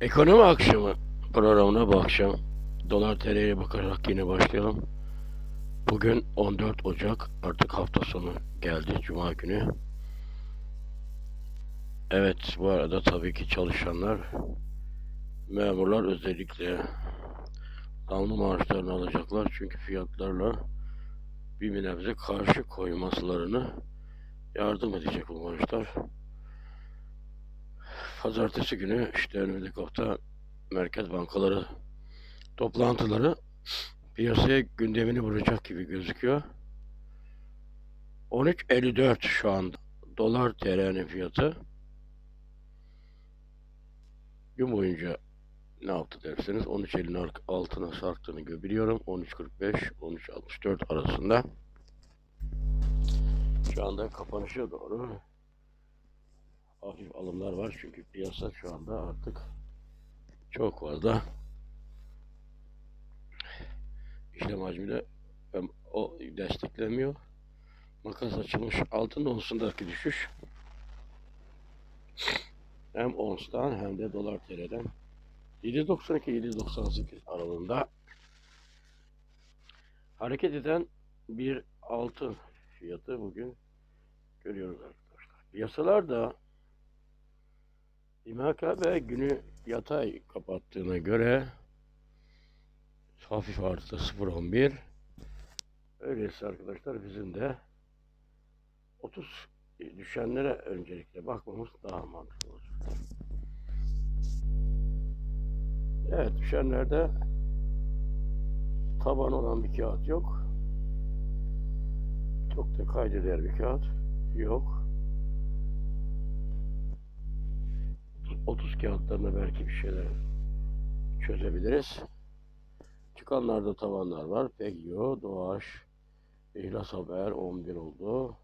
Ekonomi akşamı programına bu akşam dolar TL'ye bakarak yine başlayalım. Bugün 14 Ocak artık hafta sonu geldi Cuma günü. Evet bu arada tabii ki çalışanlar memurlar özellikle zamlı maaşlarını alacaklar çünkü fiyatlarla bir nebze karşı koymaslarını yardım edecek bu maaşlar. Pazartesi günü işte önümüzdeki hafta merkez bankaları toplantıları piyasaya gündemini vuracak gibi gözüküyor. 13.54 şu anda dolar TL'nin fiyatı. Gün boyunca ne yaptı derseniz 13.50'nin altına sarktığını görebiliyorum. 13.45 13.64 arasında. Şu anda kapanışa doğru hafif alımlar var çünkü piyasa şu anda artık çok fazla işlem hacmiyle em, o desteklemiyor. Makas açılmış altın onsundaki düşüş hem onstan hem de dolar TL'den 7.92-7.98 aralığında hareket eden bir altın fiyatı bugün görüyoruz arkadaşlar. Piyasalar da İMKB günü yatay kapattığına göre hafif artı 0.11 öyleyse arkadaşlar bizim de 30 düşenlere öncelikle bakmamız daha mantıklı olacak. Evet düşenlerde taban olan bir kağıt yok. Çok da kaydeder bir kağıt yok. 30 kağıtlarına belki bir şeyler çözebiliriz. Çıkanlarda tavanlar var. Pegyo, Doğaç, İhlas Haber 11 oldu.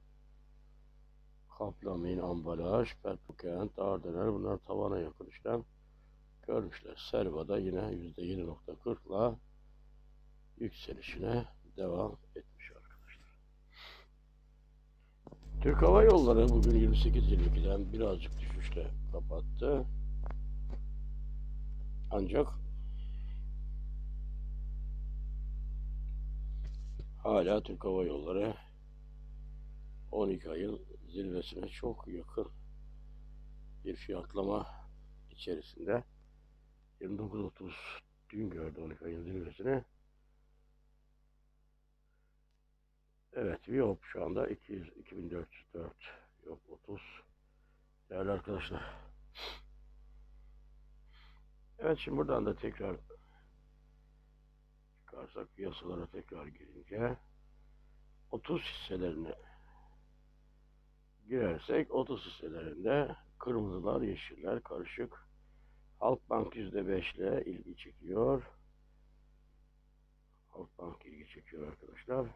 Kaplamin, Ambalaj, Petrokent, Ardener bunlar tavana yakın işlem görmüşler. Serva'da yine %7.40'la yükselişine devam etmiş arkadaşlar. Türk Hava Yolları bugün 28.22'den birazcık düşüşle kapattı. Ancak hala Türk Hava Yolları 12 ayın zirvesine çok yakın bir fiyatlama içerisinde 29.30 dün gördü 12 ayın zirvesini. Evet, Viyop şu anda 200, 2404 yok 30 değerli arkadaşlar. Evet şimdi buradan da tekrar çıkarsak piyasalara tekrar girince 30 hisselerine girersek 30 hisselerinde kırmızılar yeşiller karışık Halkbank %5 ile ilgi çekiyor. Halkbank ilgi çekiyor arkadaşlar.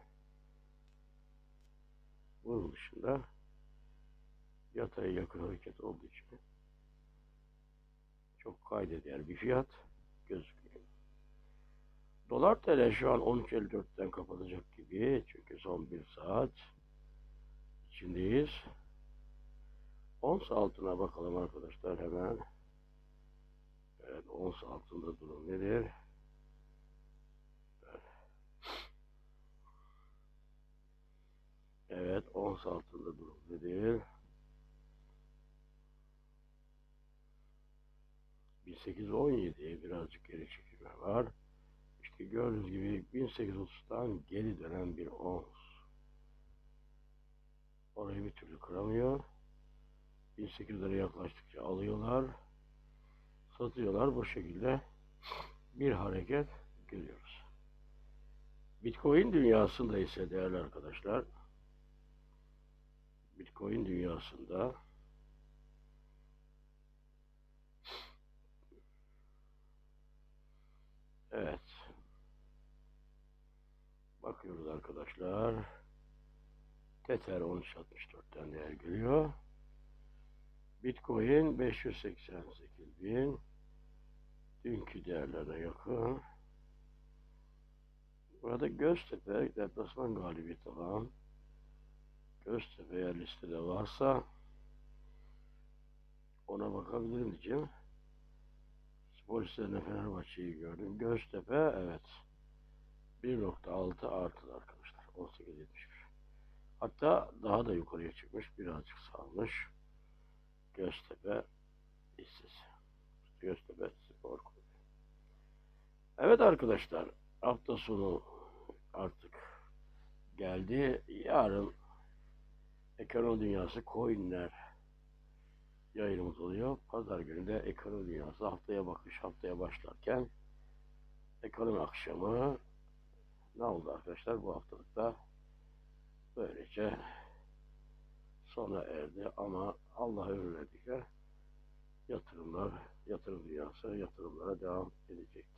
Bunun dışında yataya yakın hareket olduğu için çok kaydeder bir fiyat gözükmüyor. Dolar TL şu an 13.54'ten kapatacak gibi çünkü son bir saat içindeyiz. Ons altına bakalım arkadaşlar hemen. Evet ons altında durum nedir? Evet, ons altında durum nedir? 1817'ye birazcık geri çekilme var. İşte gördüğünüz gibi 1830'dan geri dönen bir ons. Orayı bir türlü kıramıyor. 1800'lere yaklaştıkça alıyorlar. Satıyorlar. Bu şekilde bir hareket görüyoruz. Bitcoin dünyasında ise değerli arkadaşlar Bitcoin dünyasında Evet. Bakıyoruz arkadaşlar. Tether 13.64'ten değer görüyor. Bitcoin 588 bin. Dünkü değerlerine yakın. Burada Göztepe deplasman galibiyeti alan Göztepe eğer listede varsa ona bakabilirim diyeceğim. Pozisyonda Fenerbahçe'yi gördüm. Göztepe evet. 1.6 artı arkadaşlar. 18.71. Hatta daha da yukarıya çıkmış. Birazcık salmış. Göztepe hissesi. Göztepe Spor Kulübü. Evet arkadaşlar. Hafta sonu artık geldi. Yarın Ekonomi Dünyası Coinler yayınımız oluyor. Pazar günü de Ekonomi Dünyası haftaya bakış haftaya başlarken ekonomi akşamı ne oldu arkadaşlar bu haftalıkta böylece sona erdi ama Allah ömür verdikçe yatırımlar, yatırım dünyası yatırımlara devam edecektir.